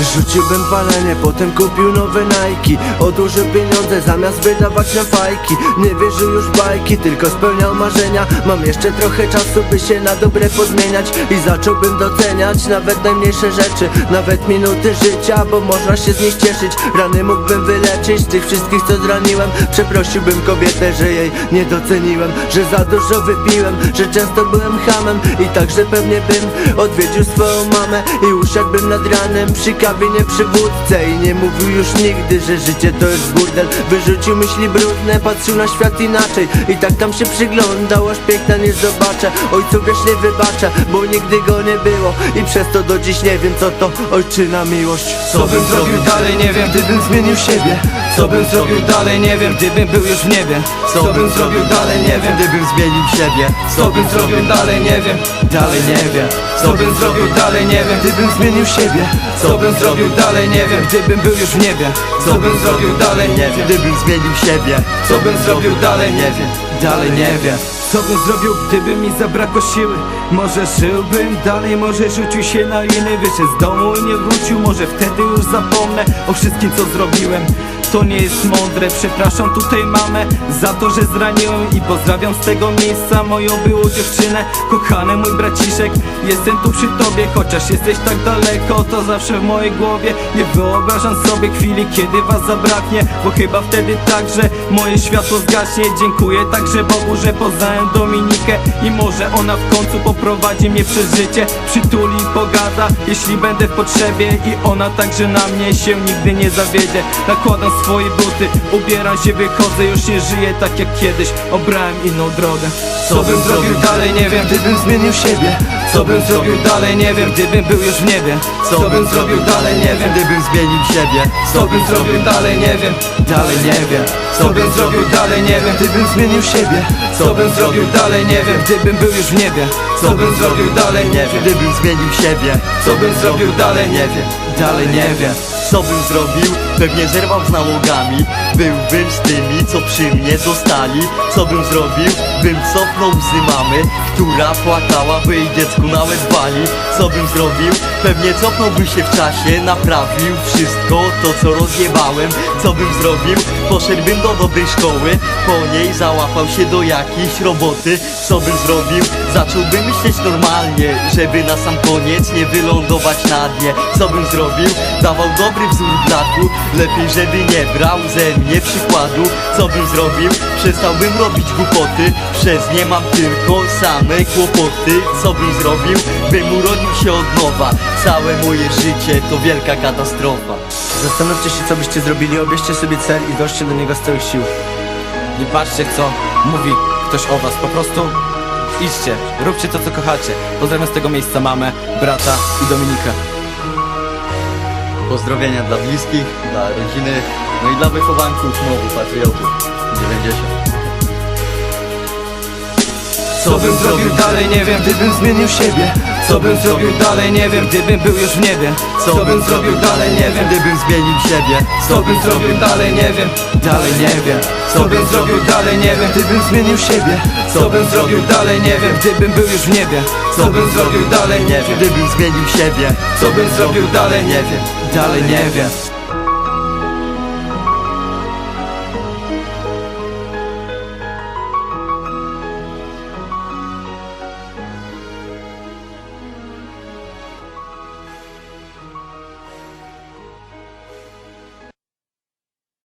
Rzuciłbym palenie, potem kupił nowe Nike. Odłożył pieniądze zamiast wydawać na fajki. Nie wierzył już bajki, tylko spełniał marzenia. Mam jeszcze trochę czasu, by się na dobre pozmieniać. I zacząłbym doceniać nawet najmniejsze rzeczy. Nawet minuty życia, bo można się z nich cieszyć. Rany mógłbym wyleczyć, tych wszystkich co zraniłem. Przeprosiłbym kobietę, że jej nie doceniłem. Że za dużo wypiłem, że często byłem hamem I także pewnie bym odwiedził swoją mamę. I usiadłbym nad ranem przy kawie, nie przy wódce I nie mówił już nigdy, że życie to jest burdel. Wyrzucił myśli brudne, patrzył na świat inaczej. I tak tam się przyglądał, aż piękna nie zobaczę. Ojcu nie wybaczę, bo nigdy go nie było. I przez to do dziś nie wiem co to ojczyna miłość. Co bym zrobił dalej, nie wiem, gdybym zmienił siebie Co bym zrobił dalej, nie wiem, gdybym był już w niebie. Co bym zrobił dalej, nie wiem, gdybym zmienił siebie. Co bym zrobił dalej, nie wiem, dalej nie wiem. Co bym zrobił dalej, nie wiem, Gdybym zmienił siebie. Co bym zrobił dalej, nie wiem, gdybym był już w niebie. Co bym zrobił dalej, nie wiem, Gdybym zmienił siebie. Co bym zrobił dalej, nie wiem, dalej nie wiem. Co bym zrobił, gdyby mi zabrakło siły? Może żyłbym dalej, może rzucił się na inny Wyszedł z domu i nie wrócił, może wtedy już zapomnę O wszystkim co zrobiłem to nie jest mądre, przepraszam tutaj mamę Za to, że zraniłem i pozdrawiam z tego miejsca Moją byłą dziewczynę, kochany mój braciszek Jestem tu przy tobie, chociaż jesteś tak daleko To zawsze w mojej głowie. Nie wyobrażam sobie chwili, kiedy was zabraknie Bo chyba wtedy także moje światło zgaśnie. Dziękuję także Bogu, że poznałem Dominikę I może ona w końcu poprowadzi mnie przez życie. Przytuli, pogada, jeśli będę w potrzebie I ona także na mnie się nigdy nie zawiedzie. Nakładam swoje buty, ubieram się, wychodzę Już nie żyję tak jak kiedyś, obrałem inną drogę. Co bym zrobił dalej, nie wiem, Gdybym zmienił siebie? Co bym zrobił dalej, nie wiem, gdybym był już w niebie. Co bym zrobił dalej, nie wiem, Gdybym zmienił siebie? Co bym zrobił dalej, nie wiem, dalej nie wiem. Co bym zrobił dalej, nie wiem, Gdybym zmienił siebie? Co bym zrobił dalej, nie wiem, gdybym był już w niebie. Co bym zrobił dalej, nie wiem, Gdybym zmienił siebie? Co bym zrobił dalej, nie wiem, dalej nie wiem Co bym zrobił? Pewnie zerwał z nałogami Byłbym z tymi, co przy mnie zostali Co bym zrobił? Bym cofnął łzy mamy Która płakała, by jej dziecku na łeb wali Co bym zrobił? Pewnie cofnąłbym się w czasie Naprawił wszystko to, co rozjebałem Co bym zrobił? Poszedłbym do dobrej szkoły Po niej załapał się do jakiejś roboty Co bym zrobił? Zacząłbym myśleć normalnie Żeby na sam koniec nie wylądować na dnie Co bym zrobił? Dawał dobry wzór braku Lepiej, żeby nie brał ze mnie przykładu Co bym zrobił? Przestałbym robić głupoty Przez nie mam tylko same kłopoty. Co bym zrobił? Bym urodził się od nowa. Całe moje życie to wielka katastrofa. Zastanówcie się co byście zrobili, obierzcie sobie cel i dążcie do niego z całych sił. Nie patrzcie co mówi ktoś o was, po prostu idźcie, róbcie to co kochacie. Pozdrawiam z tego miejsca mamę, brata i Dominikę. Pozdrowienia dla bliskich, dla rodziny No i dla wychowanków mowy patriotów. 90 Co bym zrobił dalej, nie wiem, Gdybym zmienił siebie. Co bym zrobił dalej, nie wiem, gdybym był już w niebie. Co bym zrobił dalej, nie wiem, Gdybym zmienił siebie. Co bym zrobił dalej, nie wiem, dalej nie wiem. Co bym zrobił dalej, nie wiem, Gdybym zmienił siebie. Co bym zrobił dalej, nie wiem, gdybym był już w niebie. Co bym zrobił dalej, nie wiem, Gdybym zmienił siebie. Co bym zrobił dalej, nie wiem, dalej nie wiem